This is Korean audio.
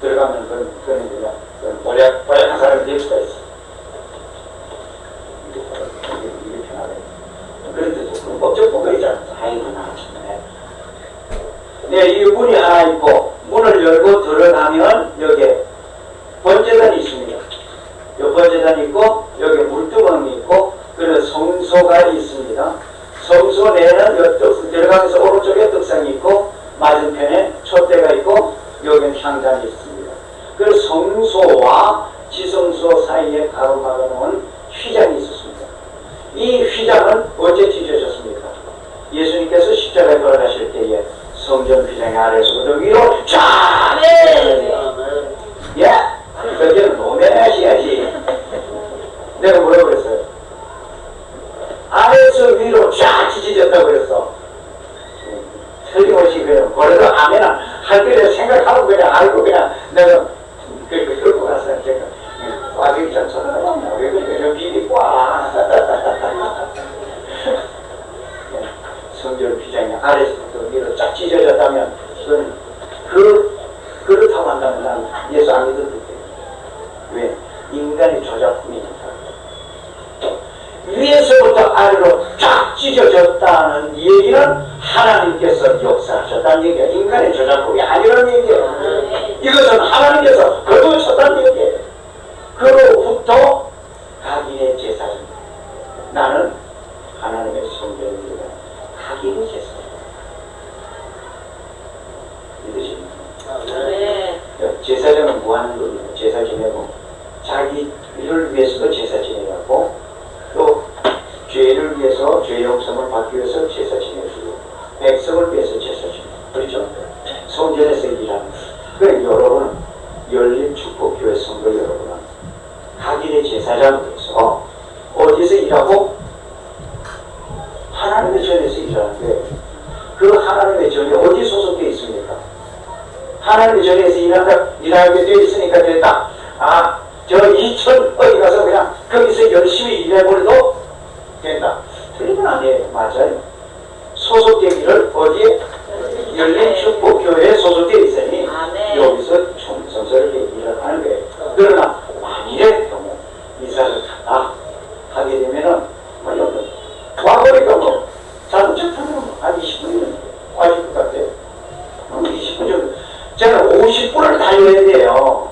들어가면 그런, 그런 그냥 그런 보약, 보약한 사람이 될 수가 있어. 네, 이 문이 하나 있고, 문을 열고 들어가면 여기에 번제단이 있습니다. 요 번제단이 있고, 여기 물두멍이 있고, 그리고 성소가 있습니다. 성소 내에는 옆들어가면서 오른쪽에 떡상이 있고, 맞은편에 촛대가 있고, 여기는 향단이 있습니다. 그 성소와 지성소 사이에 가로막아 놓은 휘장이 있었습니다. 이 휘장은 언제 찢어졌습니까? 예수님께서 십자가에 돌아가실 때에 성전 휘장 아래서부터 위로 쫙 내려요. 예? 그게는 노매하셔야지. 내가 뭐라고 그랬어요? 아래에서 위로 쫙 찢어졌다고 그랬어. 틀림없이 그냥 그래도 아멘은 할 때를 생각하고 그냥 알고 그냥 내가 그 좀 쳐다보냐 왜 그래 비비과 성전 비장이 아래서부터 위로 쫙 찢어졌다면 그건 그 그렇다고 한다면 난 예수 안 믿어도 돼. 왜? 인간의 저작품이니까. 위에서부터 아래로 쫙 찢어졌다는 얘기는 하나님께서 역사하셨다는 얘기야. 인간의 저작품이 아니 그로부터 각인의 제사입니다. 나는 하나님의 성전입니다. 각인의 제사. 믿으십니까? 네. 제사장은 뭐 하는 겁니까? 제사 지내고 자기를 위해서도 제사 지내고 또 죄를 위해서 죄 용서를 받기 위해서 제사 지내주고 백성을 위해서 제사 지내고 그렇죠? 성전에서 일하는 그래 여러분은 열린 축복교회 성도 여러분 제사장으로서 어디서 일하고 하나님의 전에서 일하는데 그 하나님의 전이 어디 소속되어 있습니까? 하나님의 전에서 일한다, 일하게 되어 있으니까 됐다. 아, 저 이천 어디 가서 그냥 거기서 열심히 일해버려도 된다. 틀린 건 아니에요. 맞아요. 소속되기를 어디에? 열린 축 接电话。